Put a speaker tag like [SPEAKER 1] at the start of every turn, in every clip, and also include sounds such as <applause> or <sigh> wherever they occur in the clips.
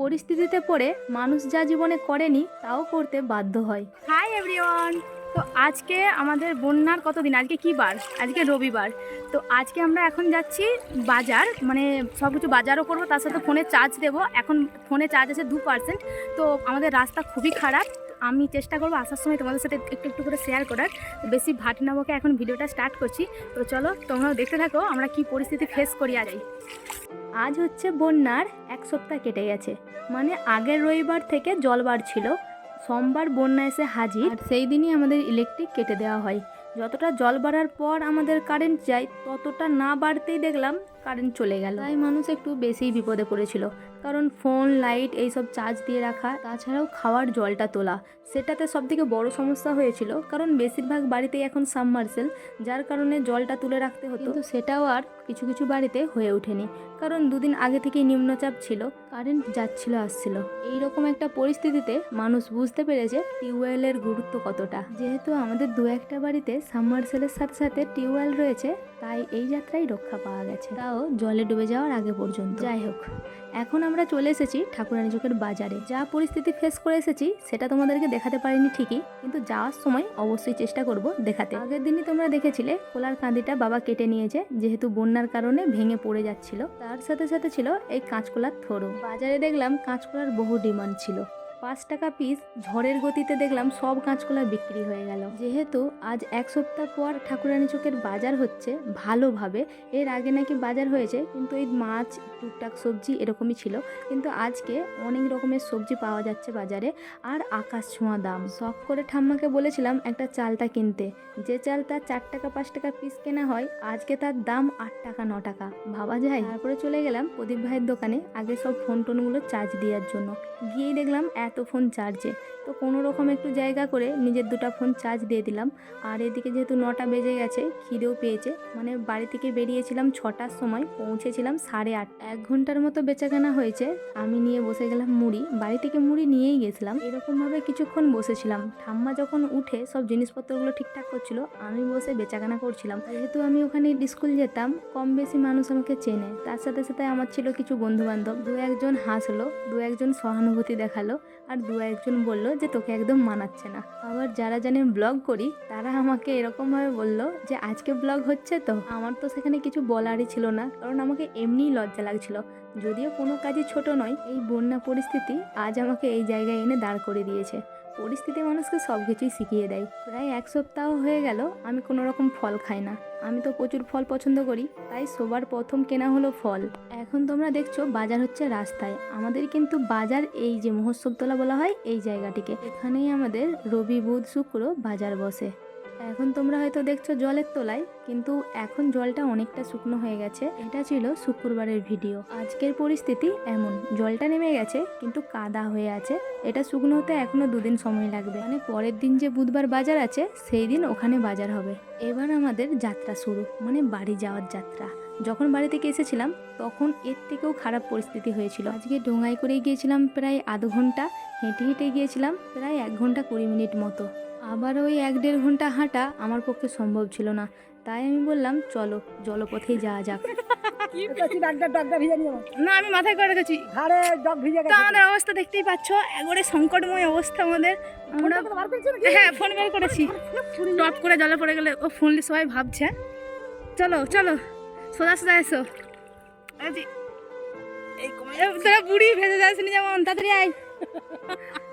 [SPEAKER 1] পরিস্থিতিতে পড়ে মানুষ যা জীবনে করেনি, তাও করতে বাধ্য হয়।
[SPEAKER 2] হাই এভরিওয়ান তো আজকে আমাদের বন্যার কতদিন? আজকে কি বার? আজকে রবিবার। তো আজকে আমরা এখন যাচ্ছি বাজার মানে সব কিছু বাজারও করব, তার সাথে ফোনে চার্জ দেবো। এখন ফোনে চার্জ আছে দু পার্সেন্ট তো আমাদের রাস্তা খুবই খারাপ। আমি চেষ্টা করব আসার সময় তোমাদের সাথে একটু একটু করে শেয়ার করার। বেশি ভাট না বকে এখন ভিডিওটা স্টার্ট করছি। তো চলো তোমরাও দেখতে থাকো, আমরা কি পরিস্থিতি ফেস করি আজ।
[SPEAKER 1] আজ হচ্ছে বন্যার এক সপ্তাহ কেটে গেছে। মানে আগের রবিবার থেকে জল বাড়ছিল সোমবার বন্যা এসে হাজির। সেই দিনই আমাদের ইলেকট্রিক কেটে দেওয়া হয়। যতটা জল বাড়ার পর আমাদের কারেন্ট যায়, ততটা না বাড়তেই দেখলাম কারেন্ট চলে গেল। তাই মানুষ একটু বেশিই বিপদে পড়েছিল। কারণ ফোন লাইট এইসব চার্জ দিয়ে রাখা, তাছাড়াও খাওয়ার জলটা তোলা, সেটাতে সবথেকে বড় সমস্যা হয়েছিল। কারণ বেশিরভাগ বাড়িতেই এখন সাবমার্সেল যার কারণে জলটা তুলে রাখতে হতো। কিন্তু সেটাও আর কিছু কিছু বাড়িতে হয়ে ওঠেনি। কারণ দুদিন আগে থেকেই নিম্নচাপ ছিল কারেন্ট যাচ্ছিল, আসছিল। এইরকম একটা পরিস্থিতিতে মানুষ বুঝতে পেরেছে টিউবওয়েলের গুরুত্ব কতটা। যেহেতু আমাদের দু একটা বাড়িতে সাবমার্সেলের সাথে সাথে টিউবওয়েল রয়েছে, তাই এই যাত্রায় রক্ষা পাওয়া গেছে। তাও জলে ডুবে যাওয়ার আগে পর্যন্ত। যাই হোক এখন আমরা চলে এসেছি ঠাকুরানী চোখের বাজারে। যা পরিস্থিতি ফেস করে এসেছি সেটা তোমাদেরকে দেখাতে পারিনি ঠিকই কিন্তু যাওয়ার সময় অবশ্যই চেষ্টা করব দেখাতে। আগের দিনই তোমরা দেখেছিলে কোলার কাঁদিটা বাবা কেটে নিয়েছে যেহেতু বন্যার কারণে ভেঙে পড়ে যাচ্ছিল। তার সাথে সাথে ছিল এই কাঁচকলার থরো বাজারে দেখলাম কাঁচকলার বহু ডিমান্ড ছিল। পাঁচ টাকা পিস ঝড়ের গতিতে দেখলাম সব কাঁচকলা বিক্রি হয়ে গেল। যেহেতু আজ এক সপ্তাহ পর ঠাকুরানী চোখের বাজার হচ্ছে ভালোভাবে, এর আগে নাকি বাজার হয়েছে, কিন্তু এই মাছ, টুকটাক সবজি এরকমই ছিল। কিন্তু আজকে অনেক রকমের সবজি পাওয়া যাচ্ছে বাজারে, আর আকাশ ছোঁয়া দাম। শখ করে ঠাম্মাকে বলেছিলাম একটা চালটা কিনতে। যে চালটা চার টাকা, পাঁচ টাকা পিস কেনা হয়, আজকে তার দাম আট টাকা, ন টাকা। ভাবা যায়? তারপরে চলে গেলাম প্রদীপ ভাইয়ের দোকানে, আগে সব ফোন টোনগুলো চার্জ দেওয়ার জন্য। গিয়েই দেখলাম এত ফোন চার্জে তো কোনো রকম একটু জায়গা করে নিজের দুটো ফোন চার্জ দিয়ে দিলাম। আর এদিকে যেহেতু নটা বেজে গেছে, খিদেও পেয়েছে। মানে বাড়ি থেকে বেরিয়েছিলাম ছটার সময়, পৌঁছেছিলাম সাড়ে আট এক ঘণ্টার মতো বেচাকেনা হয়েছে, আমি নিয়ে বসে গেলাম মুড়ি। বাড়ি থেকে মুড়ি নিয়েই গেছিলাম। এরকমভাবে কিছুক্ষণ বসেছিলাম। ঠাম্মা যখন উঠে সব জিনিসপত্রগুলো ঠিকঠাক করছিল, আমি বসে বেচাকেনা করছিলাম। যেহেতু আমি ওখানে স্কুল যেতাম, কম বেশি মানুষ আমাকে চেনে। তার সাথে সাথে আমার ছিল কিছু বন্ধু বান্ধব দু একজন হাসলো, দু একজন সহানুভূতি দেখাল। আর দু একজন বলল যে তোকে একদম মানাচ্ছে না। আবার যারা জানে ব্লগ করি, তারা আমাকে এরকমভাবে বলল যে আজকে ব্লগ হচ্ছে তো, আমার তো সেখানে কিছু বলারই ছিল না, কারণ আমাকে এমনিই লজ্জা লাগছিল। যদিও কোনো কাজই ছোট নয়, এই বন্যা পরিস্থিতি আজ আমাকে এই জায়গায় এনে দাঁড় করে দিয়েছে। পরিস্থিতি মানুষকে সব কিছুই শিখিয়ে দেয়। প্রায় এক সপ্তাহ হয়ে গেল, আমি কোনো রকম ফল খাই না। আমি তো প্রচুর ফল পছন্দ করি, তাই সবার প্রথম কেনা হলো ফল। এখন তোমরা দেখছ, বাজার হচ্ছে রাস্তায়। আমাদের কিন্তু বাজার এই যে মহোৎসবতলা বলা হয়, এই জায়গাটিকে। এখানেই আমাদের রবি, বুধ, শুক্র বাজার বসে। এখন তোমরা হয়তো দেখছ জলের তলায়, কিন্তু এখন জলটা অনেকটা শুকনো হয়ে গেছে। এটা ছিল শুক্রবারের ভিডিও। আজকের পরিস্থিতি এমন, জলটা নেমে গেছে, কিন্তু কাদা হয়ে আছে। এটা শুকনো হতে এখনও দুদিন সময় লাগবে। মানে পরের দিন যে বুধবার বাজার আছে, সেই দিন ওখানে বাজার হবে। এবার আমাদের যাত্রা শুরু মানে বাড়ি যাওয়ার যাত্রা। যখন বাড়ি থেকে এসেছিলাম, তখন এর থেকেও খারাপ পরিস্থিতি হয়েছিল। আজকে ডোঙায় করে গিয়েছিলাম প্রায় আধ ঘণ্টা হেঁটে হেঁটে গিয়েছিলাম প্রায় এক ঘণ্টা কুড়ি মিনিট মতো। আবার ওই এক দেড় ঘণ্টা হাঁটা আমার পক্ষে সম্ভব ছিল না। তাই আমি বললাম চলো জলপথেই যাওয়া যাক।
[SPEAKER 2] না আমি মাথায় করে রেখেছি। তো আমাদের অবস্থা দেখতেই পাচ্ছ একবারে সংকটময় অবস্থা আমাদের। আমরা হ্যাঁ ফোন বের করেছি। টপ করে জলে পড়ে গেলে ও ফোনলি সবাই ভাবছে। চলো চলো সোজা সোজা এসো। তোরা বুড়ি ভেজে যাসনি যেমন তাড়াতাড়ি আয়।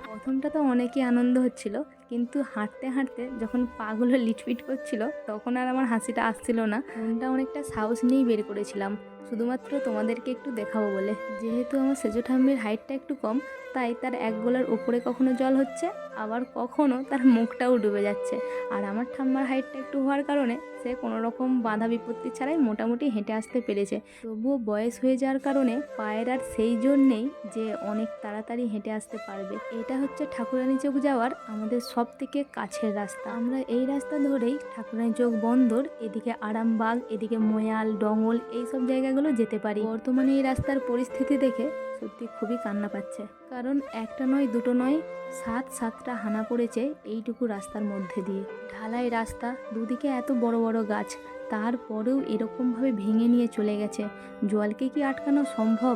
[SPEAKER 1] প্রথমটা তো অনেকই আনন্দ হচ্ছিল কিন্তু হাঁটতে হাঁটতে যখন পাগুলো <laughs> লিটপিট করছিল, তখন আর আমার হাসিটা আসছিল না। মনটা অনেকটা সাহস নিয়েই বের করেছিলাম। শুধুমাত্র তোমাদেরকে একটু দেখাবো বলে। যেহেতু আমার সেজো ঠাম্মির হাইটটা একটু কম, তাই তার এক গোলার ওপরে কখনো জল হচ্ছে, আবার কখনো তার মুখটাও ডুবে যাচ্ছে। আর আমার ঠাম্মার হাইটটা একটু হওয়ার কারণে সে কোনো রকম বাধা বিপত্তি ছাড়াই মোটামুটি হেঁটে আসতে পেরেছে। তবুও বয়স হয়ে যাওয়ার কারণে পায়ের আর সেই জন্যেই যে অনেক তাড়াতাড়ি হেঁটে আসতে পারবে। এটা হচ্ছে ঠাকুরানী চোখ যাওয়ার আমাদের সব থেকে কাছের রাস্তা। আমরা এই রাস্তা ধরেই ঠাকুরানী চোখ বন্দর, এদিকে আরামবাগ, এদিকে ময়াল, ডঙ্গল এই সব জায়গাগুলো যেতে পারি। বর্তমানে এই রাস্তার পরিস্থিতি দেখে সত্যি খুবই কান্না পাচ্ছে। কারণ একটা নয়, দুটো নয়, সাত সাতটা হানা পড়েছে এইটুকু রাস্তার মধ্যে দিয়ে। ঢালাই রাস্তা, দুদিকে এত বড় বড় গাছ, তারপরেও এরকমভাবে ভেঙে নিয়ে চলে গেছে। জলকে কি আটকানো সম্ভব?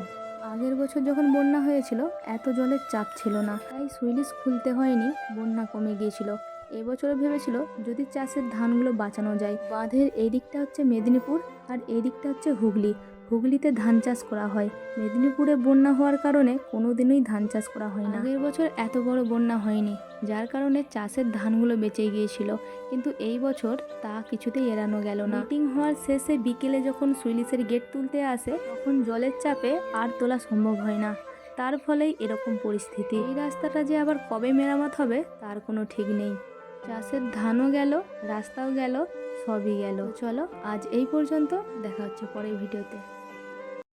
[SPEAKER 1] আগের বছর যখন বন্যা হয়েছিল, এত জলের চাপ ছিল না। তাই সুইলিশ খুলতে হয়নি, বন্যা কমে গিয়েছিল। এবছরও ভেবেছিল যদি চাষের ধানগুলো বাঁচানো যায়। বাঁধের এই দিকটা হচ্ছে মেদিনীপুর আর এই দিকটা হচ্ছে হুগলি। হুগলিতে ধান চাষ করা হয়। মেদিনীপুরে বন্যা হওয়ার কারণে কোনোদিনই ধান চাষ করা হয় না। আগের বছর এত বড় বন্যা হয়নি, যার কারণে চাষের ধানগুলো বেঁচে গিয়েছিল। কিন্তু এই বছর তা কিছুতেই এড়ানো গেল না। মিটিং হওয়ার শেষে বিকেলে যখন সুইলিশের গেট তুলতে আসে, তখন জলের চাপে আর তোলা সম্ভব হয় না। তার ফলেই এরকম পরিস্থিতি। এই রাস্তাটা যে আবার কবে মেরামত হবে, তার কোনো ঠিক নেই। চাষের ধানও গেল, রাস্তাও গেল, সবই গেল। চলো, আজ এই পর্যন্ত, দেখা হচ্ছে পরের ভিডিওতে।